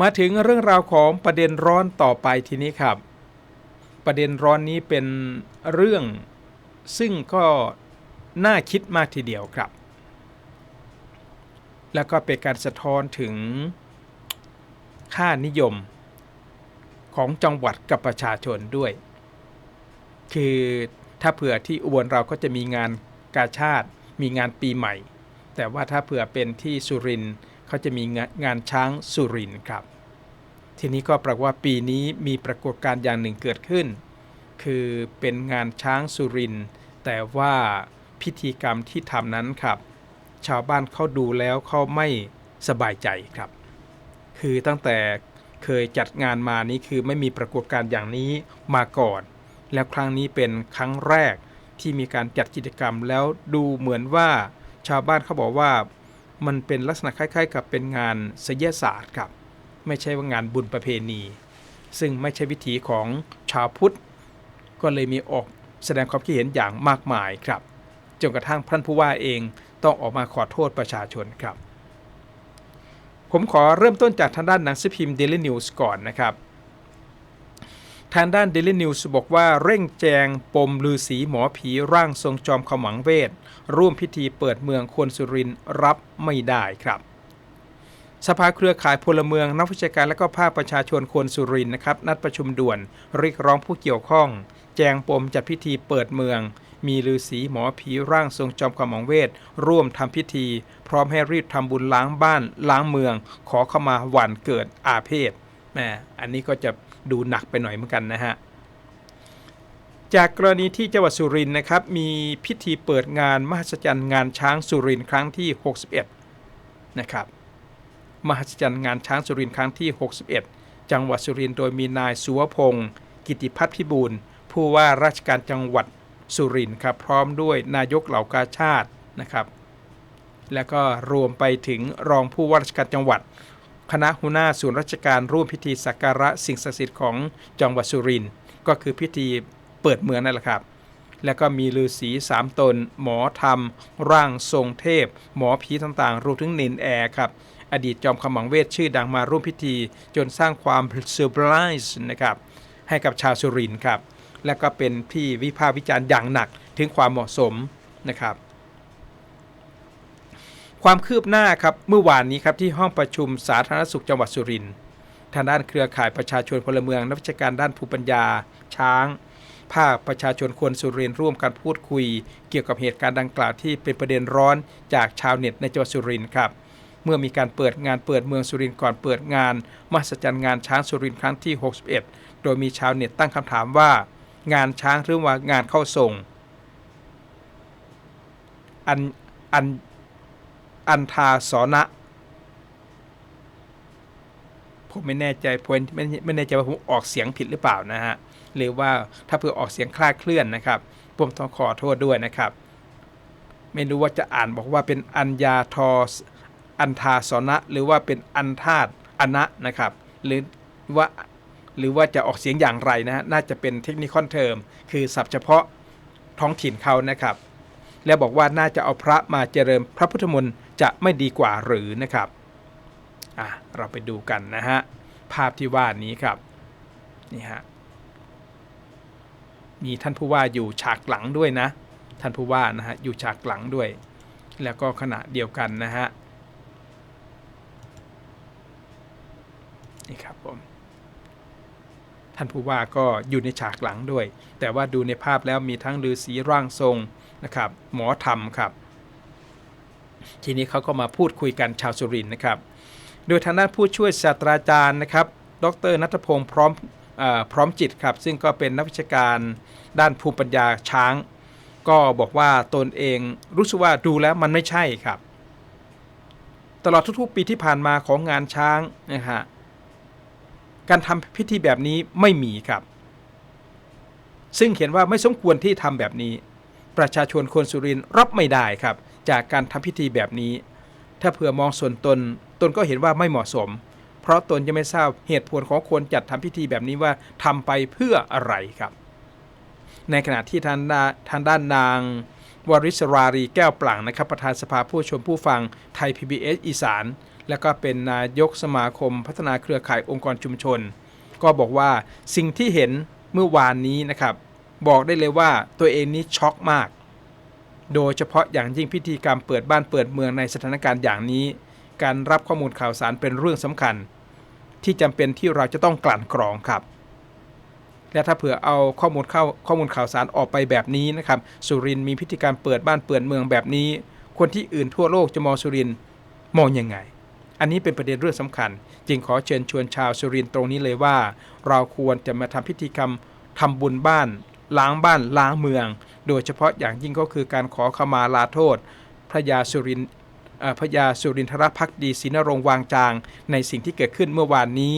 มาถึงเรื่องราวของประเด็นร้อนต่อไปทีนี้ครับ ประเด็นร้อนนี้เป็นเรื่องซึ่งก็น่าคิดมากทีเดียวครับ แล้วก็เป็นการสะท้อนถึงค่านิยมของจังหวัดกับประชาชนด้วย คือถ้าเผื่อที่อุบลเราก็จะมีงานกาชาติมีงานปีใหม่ แต่ว่าถ้าเผื่อเป็นที่สุรินทร์ เขาจะมีงานงานช้างสุรินครับ ทีนี้ก็ปรากฏว่าปีนี้มีปรากฏการณ์อย่างหนึ่งเกิดขึ้น คือเป็นงานช้างสุรินแต่ว่าพิธีกรรมที่ทำนั้นครับ ชาวบ้านเขาดูแล้วเขาไม่สบายใจครับ คือตั้งแต่เคยจัดงานมานี้คือไม่มีปรากฏการณ์อย่างนี้มาก่อน แล้วครั้งนี้เป็นครั้งแรกที่มีการจัดกิจกรรมแล้วดูเหมือนว่าชาวบ้านเขาบอกว่า มันเป็นลักษณะคล้ายๆ กับเป็นงานศิลศาสตร์ครับ ไม่ใช่ว่างานบุญประเพณี ซึ่งไม่ใช่วิถีของชาวพุทธ ก็เลยมีออกแสดงความคิดเห็นอย่างมากมายครับจนกระทั่งท่านผู้ว่าเองต้องออกมาขอโทษประชาชนครับ ผมขอเริ่มต้นจากทางด้านหนังสือพิมพ์ Daily News ก่อนนะครับ ทางด้าน Daily News บอกว่าเร่งแจงปมลือสีหมอผีร่างทรงจอมขมังเวท ร่วมพิธีเปิดเมืองควนสุรินรับไม่ได้ครับสภาเครือข่ายพลเมืองนักวิชาการและก็ภาคประชาชนคนสุรินนะครับ นัดประชุมด่วนเรียกร้องผู้เกี่ยวข้อง แจงปมจัดพิธีเปิดเมือง มีฤาษีหมอผีร่างทรงจอมขมังเวท ร่วมทำพิธี พร้อมให้รีบทำบุญล้างบ้าน ล้างเมือง ขอเข้ามาหวันเกิดอาเพศแหมอันนี้ก็จะ ดูหนักไปหน่อยเหมือนกันนะฮะจากกรณีที่จังหวัดสุรินทร์นะครับมีพิธีเปิดงานมหัศจรรย์งานช้างสุรินทร์ครั้งที่ 61 นะครับมหัศจรรย์งานช้างสุรินทร์ครั้งที่ 61 จังหวัดสุรินทร์โดยมีนายสุวพงศ์กิติพัฒน์พิบูลผู้ว่าราชการจังหวัดสุรินทร์ครับพร้อมด้วยนายกเหล่ากาชาตินะครับ แล้วก็รวมไปถึงรองผู้ว่าราชการจังหวัด คณะหัวหน้าส่วนราชการร่วมพิธีสักการะสิ่งศักดิ์สิทธิ์ของจังหวัดสุรินทร์ก็คือพิธีเปิดเมืองนั่นแหละครับ แล้วก็มีฤาษีสามตน หมอธรรม ร่างทรงเทพ หมอผีต่างๆ รวมถึงเนนแอร์ครับ อดีตจอมขมังเวทชื่อดังมาร่วมพิธี จนสร้างความเซอร์ไพรส์นะครับ ให้กับชาวสุรินทร์ครับ และก็เป็นที่วิพากษ์วิจารณ์อย่างหนักถึงความเหมาะสมนะครับ ความคืบหน้าครับเมื่อวานนี้ครับที่ห้องประชุมสาธารณสุขจังหวัดสุรินทร์ทางด้านเครือข่ายประชาชนพลเมืองนักวิชาการด้านภูมิปัญญา ช้าง ภาคประชาชนควรสุรินทร์ร่วมกันพูดคุย เกี่ยวกับเหตุการณ์ดังกล่าวที่เป็นประเด็นร้อนจากชาวเน็ตในจังหวัดสุรินทร์ครับเมื่อมีการเปิดงานเปิดเมืองสุรินทร์ก่อนเปิดงานมหัศจรรย์งานช้างสุรินทร์ครั้งที่ 61 โดยมีชาวเน็ตตั้งคำถามว่า งานช้างหรือว่างานเข้าส่งอันอัน อันทาสอนะ ผมไม่แน่ใจผมไม่ไม่แน่ใจว่าผมออกเสียงผิดหรือเปล่านะฮะหรือว่าถ้าเพื่อออกเสียงคลาดเคลื่อนนะครับผมต้องขอโทษด้วยนะครับ ไม่รู้ว่าจะอ่านบอกว่าเป็นอัญญาทออันทาสนะ หรือว่าเป็นอันธาตอนะนะครับ หรือว่าหรือว่าจะออกเสียงอย่างไรนะฮะน่าจะเป็นเทคนิคอนเทอมคือศัพท์เฉพาะท้องถิ่นเขานะครับ และบอกว่าน่าจะเอาพระมาเจริญพระพุทธมนต์ จะไม่ดีกว่าหรือนะครับอะเราไปดูกันนะฮะภาพที่ว่านี้ครับนี่ฮะมีท่านผู้ว่าอยู่ฉากหลังด้วยนะ ท่านผู้ว่านะฮะอยู่ฉากหลังด้วย แล้วก็ขณะเดียวกันนะฮะนี่ครับผมท่านผู้ว่าก็อยู่ในฉากหลังด้วย แต่ว่าดูในภาพแล้วมีทั้งฤาษีร่างทรงนะครับ หมอธรรมครับ ทีนี้เขาก็มาพูดคุยกันชาวสุรินทร์นะครับ โดยทางด้านผู้ช่วยศาสตราจารย์นะครับ ดรนัทพงศ์พร้อมอพร้อมจิตครับ ซึ่งก็เป็นนักวิชาการด้านภูมิปัญญาช้าง ก็บอกว่าตนเองรู้สึกว่าดูแล้วมันไม่ใช่ครับ ตลอดทุกๆปีที่ผ่านมาของงานช้างนะฮะการทำพิธีแบบนี้ไม่มีครับ ซึ่งเขียนว่าไม่สมควรที่ทำแบบนี้ ประชาชนคนสุรินทร์รับไม่ได้ครับ จากการทำพิธีแบบนี้ ถ้าเผื่อมองส่วนตน ตนก็เห็นว่าไม่เหมาะสม เพราะตนยังไม่ทราบเหตุผลของคนจัดทำพิธีแบบนี้ว่าทำไปเพื่ออะไรครับ ในขณะที่ทางด้านทางด้านนางวริศรารีแก้วปลั่งนะครับ ประธานสภาผู้ชมผู้ฟังไทย PBS อีสาน แล้วก็เป็นนายกสมาคมพัฒนาเครือข่ายองค์กรชุมชน ก็บอกว่าสิ่งที่เห็นเมื่อวานนี้นะครับ บอกได้เลยว่าตัวเองนี้ช็อกมาก โดยเฉพาะอย่างยิ่งพิธีกรรมเปิดบ้านเปิดเมืองในสถานการณ์อย่างนี้ การรับข้อมูลข่าวสารเป็นเรื่องสำคัญ ที่จำเป็นที่เราจะต้องกลั่นกรองครับ และถ้าเผื่อเอาข้อมูลเข้าข้อมูลข่าวสารออกไปแบบนี้นะครับสุรินมีพิธีการเปิดบ้านเปิดเมืองแบบนี้ คนที่อื่นทั่วโลกจะมองสุรินมองยังไง อันนี้เป็นประเด็นเรื่องสำคัญ จึงขอเชิญชวนชาวสุรินตรงนี้เลยว่า เราควรจะมาทำพิธีกรรมทำบุญบ้าน ล้างบ้านล้างเมือง โดยเฉพาะอย่างยิ่งก็คือการขอขมาลาโทษ พระยาสุรินพระยาสุรินทรพักดีศรีนรงวางจาง ในสิ่งที่เกิดขึ้นเมื่อวานนี้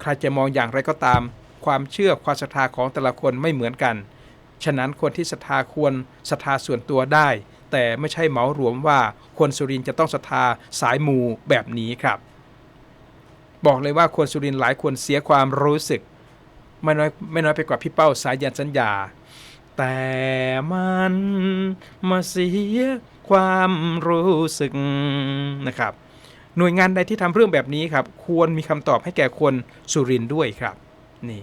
ใครจะมองอย่างไรก็ตาม ความเชื่อความศรัทธาของแต่ละคนไม่เหมือนกัน ฉะนั้นคนที่ศรัทธาควรศรัทธาส่วนตัวได้ แต่ไม่ใช่เหมารวมว่าคนสุรินจะต้องศรัทธาสายมูแบบนี้ครับ บอกเลยว่าคนสุรินหลายคนเสียความรู้สึก ไม่น้อยไม่น้อยไปกว่าพี่เป้าสายยันสัญญา แต่มันมาเสียความรู้สึกนะครับ หน่วยงานใดที่ทำเรื่องแบบนี้ครับ ควรมีคำตอบให้แก่คนสุรินด้วยครับ นี่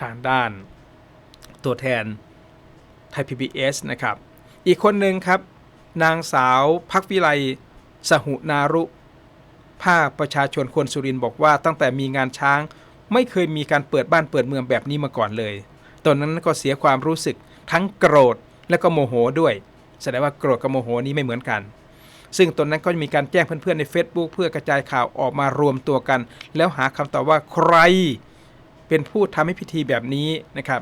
ทางด้าน ตัวแทนไทย PBS นะครับ อีกคนหนึ่งครับ นางสาวพักวิไลสหุนารุภาคประชาชนคนสุรินบอกว่าตั้งแต่มีงานช้าง ไม่เคยมีการเปิดบ้านเปิดเมืองแบบนี้มาก่อนเลย ตอนนั้นก็เสียความรู้สึกทั้งโกรธและก็โมโหด้วย แสดงว่าโกรธกับโมโหนี้ไม่เหมือนกัน ซึ่งตอนนั้นก็มีการแจ้งเพื่อนๆใน Facebook เพื่อกระจายข่าวออกมารวมตัวกัน แล้วหาคำตอบว่าใครเป็นผู้ทำให้พิธีแบบนี้นะครับ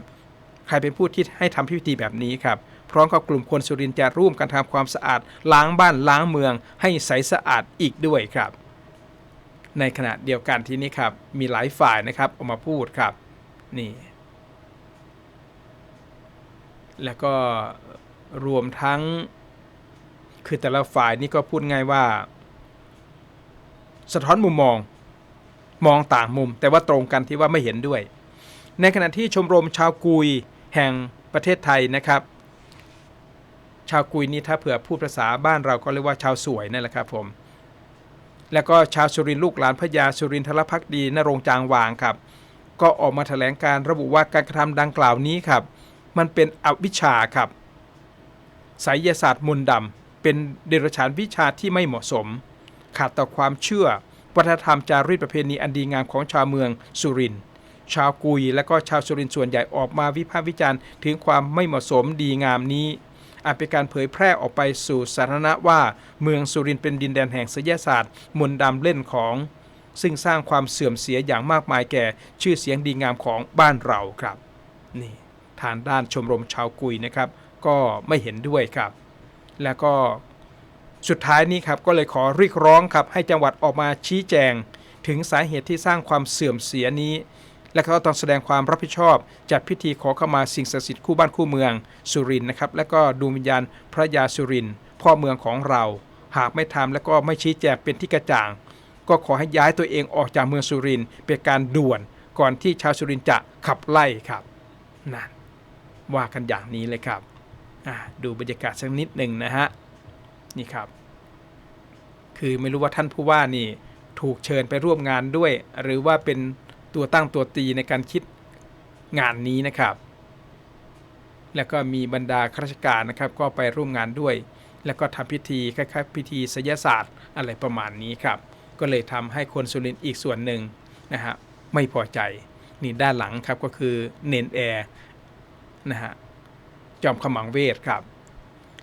ใครเป็นผู้ที่ให้ทำพิธีแบบนี้ครับ พร้อมกับกลุ่มคนสุรินทร์จะร่วมกันทำความสะอาด ล้างบ้านล้างเมือง ให้ใสสะอาดอีกด้วยครับ ในขณะเดียวกันที่นี้ครับ มีหลายฝ่ายนะครับออกมาพูดครับ นี่ แล้วก็รวมทั้ง คือแต่ละฝ่ายนี่ก็พูดง่ายว่า สะท้อนมุมมอง มองต่างมุม แต่ว่าตรงกันที่ว่าไม่เห็นด้วย ในขณะที่ชมรมชาวกุยแห่งประเทศไทยนะครับ ชาวกุยนี่ถ้าเผื่อพูดภาษาบ้านเราก็เรียกว่าชาวสวยนั่นแหละครับผม แล้วก็ชาวสุรินลูกหลานพญาสุรินทรพักดีนรงจางวางครับ ก็ออกมาแถลงการระบุว่าการกระทำดังกล่าวนี้ครับ มันเป็นอวิชชาครับไสยศาสตร์มนต์ดำเป็นเดรัจฉานวิชาที่ไม่เหมาะสม ขาดต่อความเชื่อ วัฒนธรรมจารีตประเพณีอันดีงามของชาวเมืองสุรินทร์ชาวกุยและก็ชาวสุรินทร์ส่วนใหญ่ออกมาวิพากษ์วิจารณ์ ถึงความไม่เหมาะสมดีงามนี้ อาจเป็นการเผยแพร่ออกไปสู่สาธารณะว่า เมืองสุรินทร์เป็นดินแดนแห่งศิลศาสตร์ มนต์ดำเล่นของ ซึ่งสร้างความเสื่อมเสียอย่างมากมายแก่ ชื่อเสียงดีงามของบ้านเราครับนี่ทางด้านชมรมชาวกุยนะครับ ก็ไม่เห็นด้วยครับ แล้วก็สุดท้ายนี้ครับก็เลยขอเรียกร้องครับให้จังหวัดออกมาชี้แจง ถึงสาเหตุที่สร้างความเสื่อมเสียนี้ และก็ต้องแสดงความรับผิดชอบ จัดพิธีขอเข้ามาสิ่งศักดิ์สิทธิ์คู่บ้านคู่เมืองสุรินทร์นะครับและก็ดวงวิญญาณพระยาสุรินทร์พ่อเมืองของเรา หากไม่ทำและก็ไม่ชี้แจงเป็นที่กระจ่าง ก็ขอให้ย้ายตัวเองออกจากเมืองสุรินทร์เป็นการด่วน ก่อนที่ชาวสุรินทร์จะขับไล่ครับนั่นว่ากันอย่างนี้เลยครับดูบรรยากาศสักนิดหนึ่งนะฮะนี่ครับ คือไม่รู้ว่าท่านผู้ว่านี่ถูกเชิญไปร่วมงานด้วย หรือว่าเป็น ตัวตั้งตัวตีในการคิดงานนี้นะครับ แล้วก็มีบรรดาข้าราชการนะครับ ก็ไปร่วมงานด้วย แล้วก็ทำพิธีคล้ายๆพิธีไสยศาสตร์อะไรประมาณนี้ครับ ก็เลยทำให้คนสุรินทร์อีกส่วนหนึ่งนะฮะไม่พอใจนี่ด้านหลังครับก็คือเนนแอร์นะฮะจอมขมังเวทครับ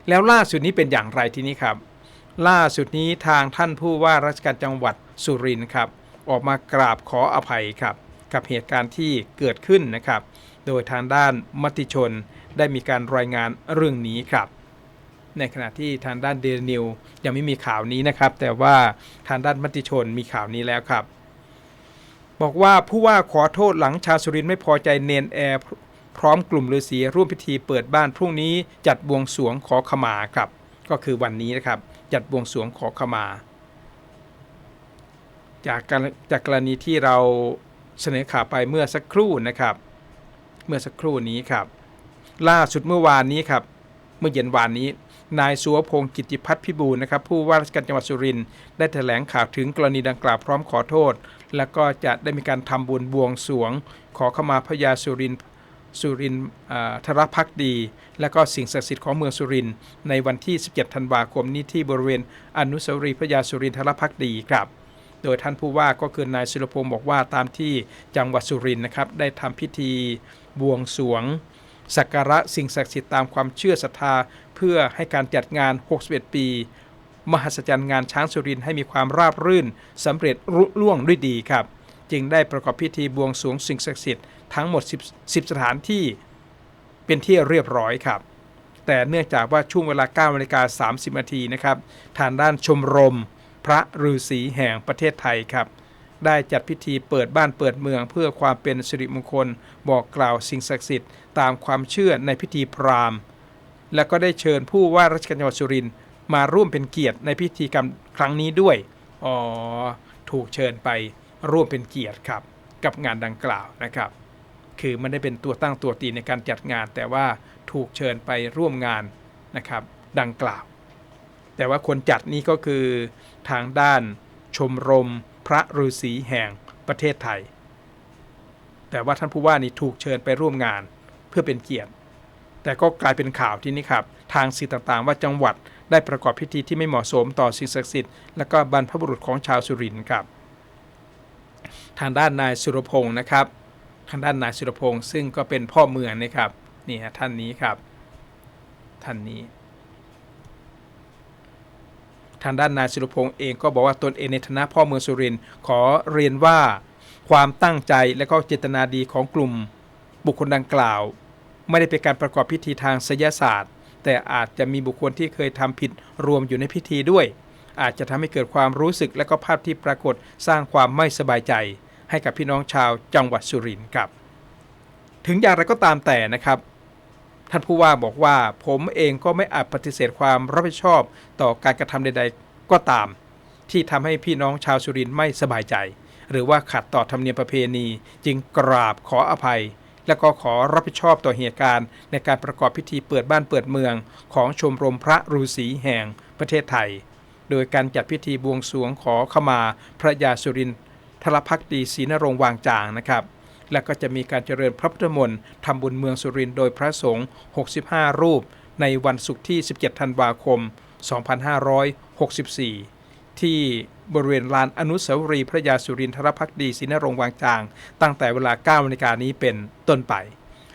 แล้วล่าสุดนี้เป็นอย่างไรทีนี้ครับ ล่าสุดนี้ทางท่านผู้ว่าราชการจังหวัดสุรินทร์ครับ ออกมากราบขออภัยครับ กับเหตุการณ์ที่เกิดขึ้นนะครับ โดยทางด้านมติชนได้มีการรายงานเรื่องนี้ครับ ในขณะที่ทางด้านเดลนิวยังไม่มีข่าวนี้นะครับ แต่ว่าทางด้านมติชนมีข่าวนี้แล้วครับ บอกว่าผู้ว่าขอโทษหลังชาสุรินไม่พอใจเนนแอร์พร้อมกลุ่มฤาษีร่วมพิธีเปิดบ้านพรุ่งนี้จัดบวงสวงขอขมาครับ ก็คือวันนี้นะครับ จัดบวงสวงขอขมา จากการจากกรณีที่เราเสนอข่าวไปเมื่อสักครู่นะครับ เมื่อสักครู่นี้ครับ ล่าสุดเมื่อวานนี้ครับ เมื่อเย็นวานนี้ นายสุวพงศ์กิติพัฒน์พิบูลนะครับ ผู้ว่าราชการจังหวัดสุรินทร์ได้แถลงข่าวถึงกรณีดังกล่าวพร้อมขอโทษ แล้วก็จะได้มีการทำบุญบวงสรวง ขอขมาพระยาสุรินทร์สุรินทร์อ่ารพักดี และก็สิ่งศักดิ์สิทธิ์ของเมืองสุรินทร์ในวันที่ 17 ธันวาคมนี้ที่บริเวณอนุสาวรีย์พระยาสุรินทรพักดีครับ โดยท่านผู้ว่าก็คือนายสุรพงศ์บอกว่าตามที่จังหวัดสุรินทร์นะครับได้ทำพิธีบวงสรวงสักการะสิ่งศักดิ์สิทธิ์ตามความเชื่อศรัทธา เพื่อให้การจัดงาน 61 ปี มหัศจรรย์งานช้างสุรินทร์ให้มีความราบรื่นสำเร็จรุ่ล่วงด้วยดีครับ จึงได้ประกอบพิธีบวงสรวงสิ่งศักดิ์สิทธิ์ทั้งหมด 10 10สถานที่เป็นที่เรียบร้อยครับ แต่เนื่องจากว่าช่วงเวลา9นาฬิกา30นาทีนะครับทางด้านชมรม พระฤาษีแห่งประเทศไทยครับ ได้จัดพิธีเปิดบ้านเปิดเมืองเพื่อความเป็นสิริมงคล บอกกล่าวสิ่งศักดิ์สิทธิ์ตามความเชื่อในพิธีพราหมณ์ และก็ได้เชิญผู้ว่าราชการจังหวัดสุรินทร์มาร่วมเป็นเกียรติในพิธีกรรมครั้งนี้ด้วย อ๋อ ถูกเชิญไปร่วมเป็นเกียรติครับ กับงานดังกล่าวนะครับ คือไม่ได้เป็นตัวตั้งตัวตีในการจัดงาน แต่ว่าถูกเชิญไปร่วมงานนะครับ ดังกล่าว แต่ว่าคนจัดนี่ก็คือทางด้านชมรมพระฤาษีแห่งประเทศไทย แต่ว่าท่านผู้ว่านี่ถูกเชิญไปร่วมงานเพื่อเป็นเกียรติ แต่ก็กลายเป็นข่าวที่นี่ครับ ทางสื่อต่างๆ ว่าจังหวัดได้ประกอบพิธีที่ไม่เหมาะสมต่อสิ่งศักดิ์สิทธิ์และก็บรรพบุรุษของชาวสุรินทร์ครับ ทางด้านนายสุรพงศ์นะครับ ทางด้านนายสุรพงศ์ซึ่งก็เป็นพ่อเมืองนะครับนี่ฮะท่านนี้ครับ ท่านนี้ ทางด้านนายสุรพงศ์เองก็บอกว่าตนเองในฐานะพ่อเมืองสุรินทร์ขอเรียนว่าความตั้งใจและก็เจตนาดีของกลุ่ม บุคคลดังกล่าว ไม่ได้เป็นการประกอบพิธีทางไสยศาสตร์ แต่อาจจะมีบุคคลที่เคยทำผิดรวมอยู่ในพิธีด้วย อาจจะทำให้เกิดความรู้สึกและก็ภาพที่ปรากฏสร้างความไม่สบายใจ ให้กับพี่น้องชาวจังหวัดสุรินทร์ครับ ถึงอย่างไรก็ตามแต่นะครับ ท่านผู้ว่าบอกว่าผมเองก็ไม่อาจปฏิเสธความรับผิดชอบต่อการกระทำใด ๆ ก็ตาม ที่ทำให้พี่น้องชาวสุรินทร์ไม่สบายใจ หรือว่าขัดต่อธรรมเนียมประเพณี จึงกราบขออภัย และก็ขอรับผิดชอบต่อเหตุการณ์ ในการประกอบพิธีเปิดบ้านเปิดเมือง ของชมรมพระฤาษีแห่งประเทศไทย โดยการจัดพิธีบวงสรวงขอขมาพระยาสุรินทรพักดีศรีนรงวางจางนะครับ และก็จะมีการเจริญพระพุทธมนต์ทำบุญเมืองสุรินทร์โดยพระสงฆ์ 65 รูป ในวันศุกร์ที่ 17 ธันวาคม 2564 ที่บริเวณลานอนุสาวรีย์พระยาสุรินทรพักดีศรีนรงค์วางจาง ตั้งแต่เวลา9นาฬิกานี้เป็นต้นไป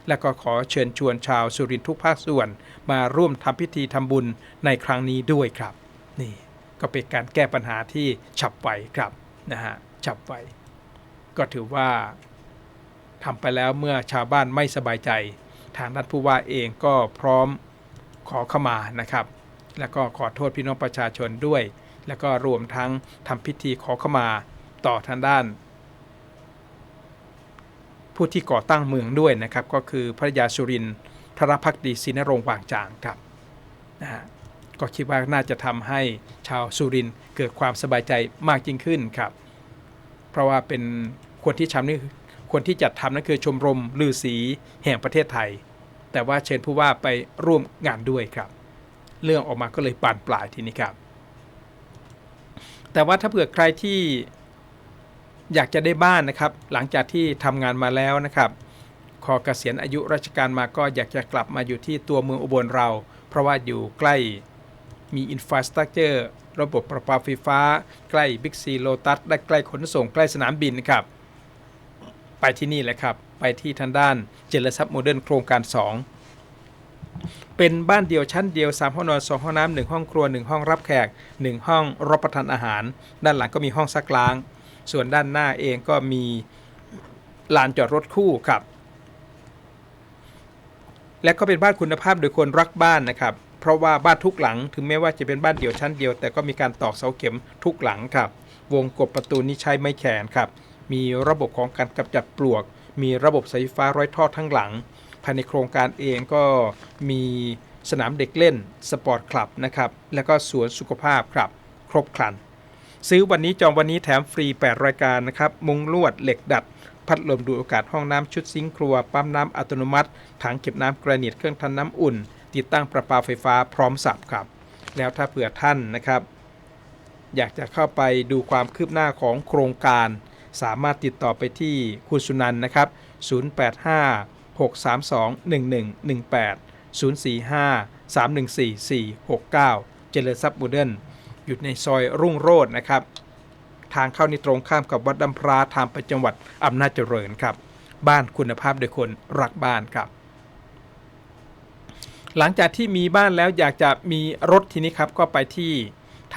และก็ขอเชิญชวนชาวสุรินทร์ทุกภาคส่วน มาร่วมทำพิธีทำบุญในครั้งนี้ด้วยครับ นี่ก็เป็นการแก้ปัญหาที่ฉับไวครับนะฮะฉับไวก็ถือว่า ทำไปแล้วเมื่อชาวบ้านไม่สบายใจ ทางด้านผู้ว่าเองก็พร้อมขอเข้ามานะครับ แล้วก็ขอโทษพี่น้องประชาชนด้วย แล้วก็รวมทั้งทำพิธีขอเข้ามาต่อทางด้าน ผู้ที่ก่อตั้งเมืองด้วยนะครับ ก็คือพระยาสุรินทรพักดีศรีนรงค์วางจางครับนะฮะก็คิดว่าน่าจะทำให้ชาวสุรินทร์เกิดความสบายใจมากยิ่งขึ้นครับ เพราะว่าเป็นคนที่ทำนี่ คนที่จัดทำนั่นคือชมรมลือสีแห่งประเทศไทย แต่ว่าเชิญผู้ว่าไปร่วมงานด้วยครับ เรื่องออกมาก็เลยบานปลายทีนี้ครับ แต่ว่าถ้าเผื่อใครที่อยากจะได้บ้านนะครับ หลังจากที่ทำงานมาแล้วนะครับขอเกษียณอายุราชการมาก็อยากจะกลับมาอยู่ที่ตัวเมืองอุบลเรา เพราะว่าอยู่ใกล้มีอินฟราสตรักเจอร์ระบบประปาไฟฟ้า ใกล้บิ๊กซีโลตัสและใกล้ขนส่งใกล้สนามบินครับ ไปที่นี่แหละครับ ไปที่ทางด้านเจริญทรัพย์โมเดิร์นโครงการ 2 เป็นบ้านเดียวชั้นเดียว 3 ห้องนอน 2 ห้องน้ำ1ห้องครัว 1 ห้องรับแขก 1 ห้องรับประทานอาหาร ด้านหลังก็มีห้องซักล้าง ส่วนด้านหน้าเองก็มีลานจอดรถคู่ครับ และก็เป็นบ้านคุณภาพโดยคนรักบ้านนะครับ เพราะว่าบ้านทุกหลังถึงแม้ว่าจะเป็นบ้านเดี่ยวชั้นเดียว แต่ก็มีการตอกเสาเข็มทุกหลังครับ วงกบประตูนี้ใช้ไม้แขนครับ มีระบบของการกำจัดปลวก มีระบบไฟฟ้าร้อยทอดทั้งหลัง ภายในโครงการเองก็มีสนามเด็กเล่น สปอร์ตคลับนะครับ แล้วก็สวนสุขภาพครับ ครบครัน ซื้อวันนี้จองวันนี้แถมฟรี 8 รายการนะครับ มุงลวดเหล็กดัด พัดลมดูดอากาศห้องน้ำชุดซิงค์ครัว ปั๊มน้ำอัตโนมัติ ถังเก็บน้ำกรนิตเครื่องทำน้ำอุ่น ติดตั้งประปาไฟฟ้าพร้อมสับครับ แล้วถ้าเผื่อท่านนะครับ อยากจะเข้าไปดูความคืบหน้าของโครงการ สามารถติดต่อไปที่คุณสุนันท์นะครับ 085 632 1118 045 314 469 เจริญทรัพย์บูเดิลอยู่ในซอยรุ่งโรจน์นะครับ ทางเข้านี่ตรงข้ามกับวัดดำพราทางไปจังหวัดอำนาจเจริญครับ บ้านคุณภาพโดยคนรักบ้านครับ หลังจากที่มีบ้านแล้วอยากจะมีรถทีนี้ครับก็ไปที่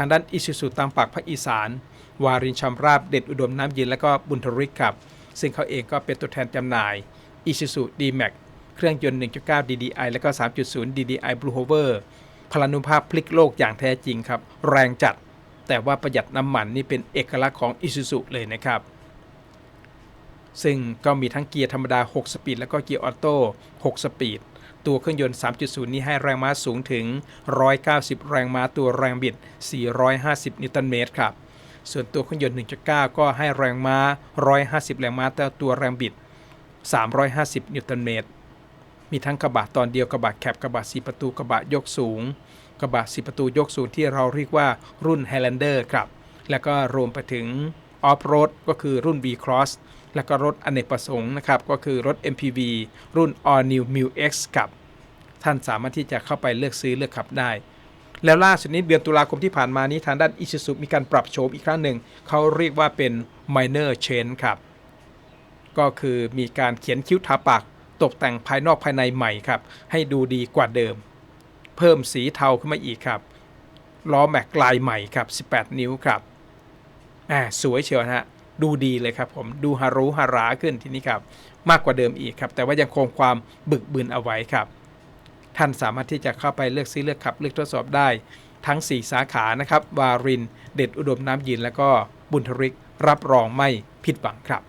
างด้านอิสุสุตามปากภาคอีสาน วารินชำราบเด่นอุดมน้ำเย็นและก็บุญทริกครับ ซึ่งเขาเองก็เป็นตัวแทนจำหน่าย Isuzu D-Max เครื่องยนต์ 1.9 DDI และก็ 3.0 DDI Blue Hover พลานุภาพพลิกโลกอย่างแท้จริงครับ แรงจัด แต่ว่าประหยัดน้ำมันนี่เป็นเอกลักษณ์ของ Isuzu เลยนะครับซึ่งก็มีทั้งเกียร์ธรรมดา 6 สปีด แล้วก็เกียร์ออโต้ 6 สปีด ตัวเครื่องยนต์ 3.0 นี้ให้แรงม้าสูงถึง 190 แรงม้าตัวแรงบิด 450 นิวตันเมตรครับ ส่วนตัวเครื่องยนต์ 1.9 ก็ให้แรงม้า 150 แรงม้าแต่ตัวแรงบิด 350 นิวตันเมตร มีทั้งกระบะตอนเดียวกระบะแคบกระบะ4ประตูกระบะยกสูง กระบะ4ประตูยกสูงที่เราเรียกว่ารุ่น Highlander ครับ แล้วก็รวมไปถึงออฟโรดก็คือรุ่น V Cross แล้วก็รถอเนกประสงค์นะครับ ก็คือรถ MPV รุ่น All New m i l X ครับ ท่านสามารถที่จะเข้าไปเลือกซื้อเลือกขับได้ แล้วล่าสุดนี้เดือนตุลาคมที่ผ่านมานี้ทางด้าน Isuzu มีการปรับโฉมอีกครั้งหนึ่ง เขาเรียกว่าเป็น minor change ครับ ก็คือมีการเขียนคิ้วทาปากตกแต่งภายนอกภายในใหม่ครับ ให้ดูดีกว่าเดิม เพิ่มสีเทาขึ้นมาอีกครับล้อแม็กลายใหม่ครับ 18 นิ้วครับอ่าสวยเชียวนะฮะ ดูดีเลยครับผมดูฮารุฮาราขึ้นที่นี่ครับมากกว่าเดิมอีกครับ แต่ว่ายังคงความบึกบืนเอาไว้ครับ ท่านสามารถที่จะเข้าไปเลือกซื้อเลือกขับ เลือกทดสอบได้ ทั้ง 4 สาขานะครับวาริน เด็ดอุดมน้ำยิน แล้วก็บุญทริกรับรองไม่ผิดหวังครับ